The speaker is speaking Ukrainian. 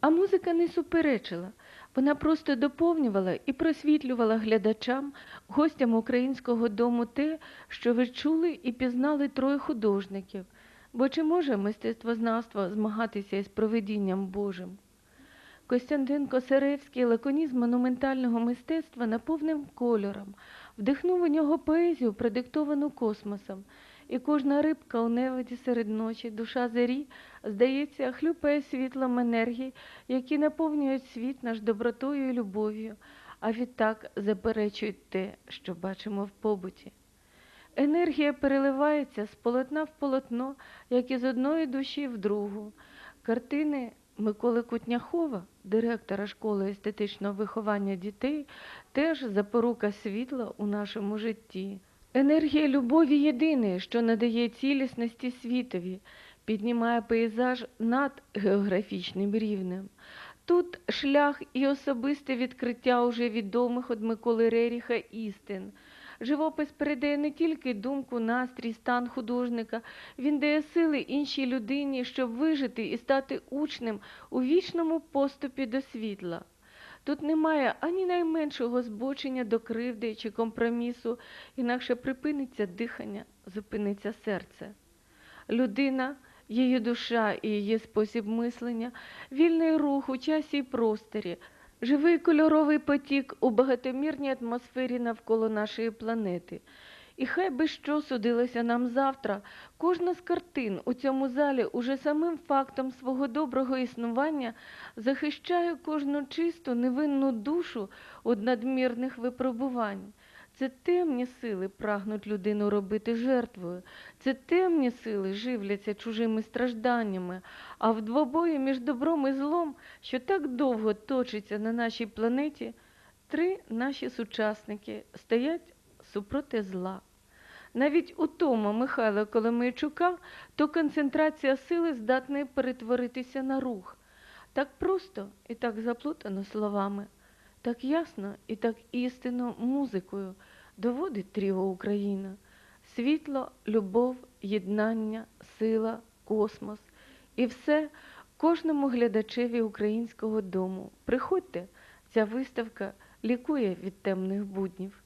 А музика не суперечила. Вона просто доповнювала і просвітлювала глядачам, гостям українського дому те, що ви чули і пізнали троє художників. Бо чи може мистецтвознавство змагатися із провидінням Божим? Костянтин Косаревський лаконізм монументального мистецтва наповнив кольором, вдихнув у нього поезію, продиктовану космосом, і кожна рибка у неводі серед ночі, душа зарі, здається, хлюпає світлом енергії, які наповнюють світ наш добротою і любов'ю, а відтак заперечують те, що бачимо в побуті. Енергія переливається з полотна в полотно, як із одної душі в другу. Картини Миколи Кутняхова, директора школи естетичного виховання дітей, теж запорука світла у нашому житті. Енергія любові єдине, що надає цілісності світові, піднімає пейзаж над географічним рівнем. Тут шлях і особисте відкриття уже відомих від Миколи Реріха істин. Живопис передає не тільки думку, настрій, стан художника, він дає сили іншій людині, щоб вижити і стати учнем у вічному поступі до світла. Тут немає ані найменшого збочення до кривди чи компромісу, інакше припиниться дихання, зупиниться серце. Людина, її душа і її спосіб мислення, вільний рух у часі і просторі, живий кольоровий потік у багатомірній атмосфері навколо нашої планети. І хай би що судилося нам завтра, кожна з картин у цьому залі уже самим фактом свого доброго існування захищає кожну чисту невинну душу від надмірних випробувань. Це темні сили прагнуть людину робити жертвою, це темні сили живляться чужими стражданнями, а в двобої між добром і злом, що так довго точиться на нашій планеті, три наші сучасники стоять супроти зла. Навіть у тому Михайла Коломийчука то концентрація сили здатна перетворитися на рух. Так просто і так заплутано словами, так ясно і так істинно музикою доводить тріо Україна. Світло, любов, єднання, сила, космос і все кожному глядачеві українського дому. Приходьте, ця виставка лікує від темних буднів.